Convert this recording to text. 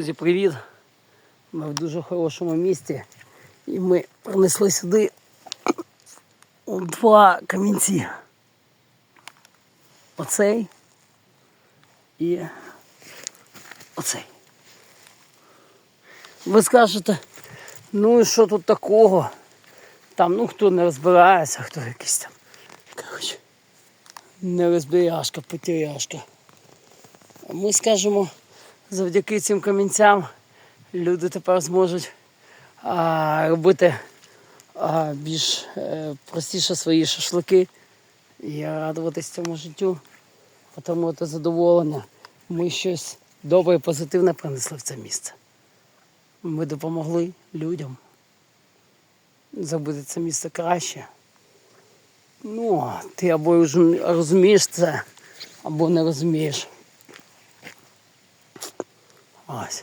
Друзі, привіт! Ми в дуже хорошому місті. І ми принесли сюди два камінці. Оцей і оцей. Ви скажете, ну і що тут такого? Там, ну хто не розбирається, хто якийсь там. Коротше, не розбиряшка, потеряшка. А ми скажемо, завдяки цим камінцям люди тепер зможуть а, робити а, більш е, простіше свої шашлики і радуватись цьому життю, отримувати задоволення. Ми щось добре і позитивне принесли в це місце. Ми допомогли людям зробити це місце краще. Ну, ти або розумієш це, або не розумієш. Right.